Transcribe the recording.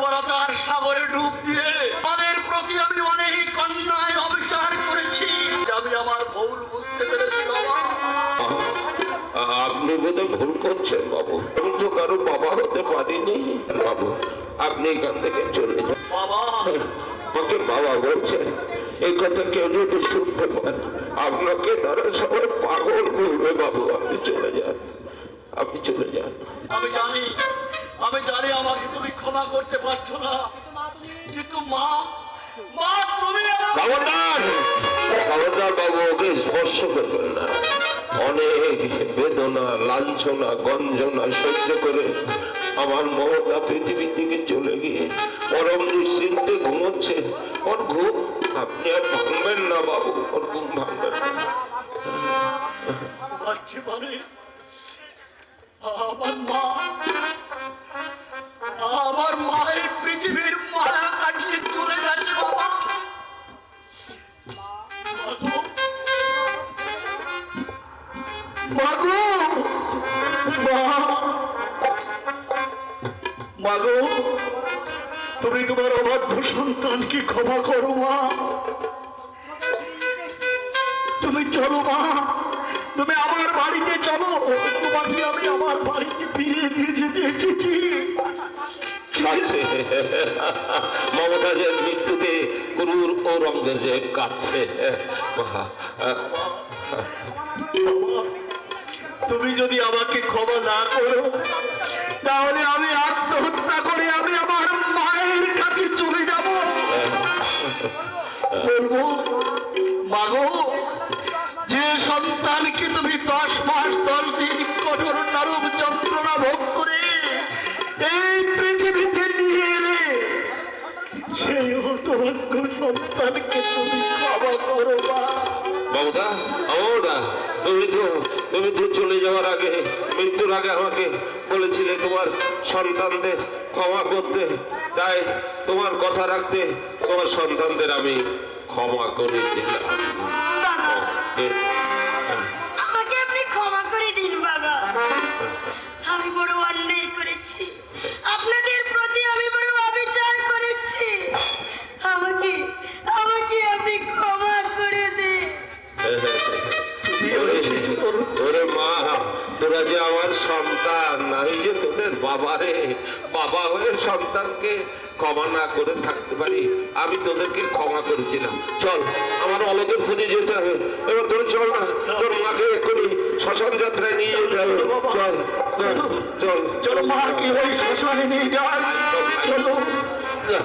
বর্বরতার সাগরে ডুব দিয়ে তাদের প্রতি আমি অনেক অন্যায় অবিচার করেছি আমি আমার ভুল বুঝতে পেরেছি আপনি বোধহয় ভুল করছেন বাবু। আমি তো কারও বাবা হতে পারিনি। বাবু আপনি এখান থেকে চলে যান। বাবা। আমাকে বাবা বলছে এই কথা কেউ যদি শুনতে পান আপনাকে তারা সবাই পাগল বলবে বাবু। আপনি চলে যান। আপনি চলে যান। আমি জানি আমি জানি আমাকে তুমি ক্ষমা করতে পারছ না। কিন্তু মা মা তুমি খবরদার খবরদার বাবু ওকে স্পর্শ করবেন না। অনেক বেদনা লাঞ্ছনা গঞ্জনা সহ্য করে আমার মমতা পৃথিবী থেকে চলে গিয়ে পরম নিশ্চিন্তে ঘুমোচ্ছে। ওর ঘুম আপনি আর ভাঙবেন না বাবু ওর ঘুম ভাঙবেন না। মানে আমার মা মাগো মাগো তুমি তোমার অবাধ্য সন্তানকে ক্ষমা করো মা। তুমি চলো মা। তুমি আমার বাড়িতে চলো। তোমাকে আমি আমার বাড়িতে ফিরিয়ে দিয়ে যেতে এসেছি। মমতাজের মৃত্যুতে গুরুর ঔরঙ্গজেব কাছে। তুমি যদি আমাকে ক্ষমা না করো, তাহলে আমি আত্মহত্যা করে আমি আমার মায়ের কাছে চলে যাব। বলব, মাগো, যে সন্তানকে তুমি দশ মাস, দশ দিন কঠোর নরম যন্ত্রণা ভোগ করে এই পৃথিবীতে নিয়ে এলে, সেই হতভাগ্য সন্তানকে তুমি ক্ষমা করো মমতা মমতা তুমি তো তো চলে যাওয়ার আগে মৃত্যুর আগে আমাকে বলেছিলে তোমার সন্তানদের ক্ষমা করতে। তাই তোমার কথা রাখতে তোমার সন্তানদের আমি ক্ষমা করে যে আমার সন্তান এই যে তোদের বাবারে বাবা হয়ে সন্তানকে ক্ষমা না করে থাকতে পারি আমি তোদেরকে ক্ষমা করেছিলাম। চল আমার অলকের খুঁজে যেতে হবে। এবার তোর চল না তোর মাকে এক্ষুনি শ্মশান যাত্রায় নিয়ে যেতে হবে। চল চল চল মা কি ওই শ্মশানে নিয়ে চলো। চল।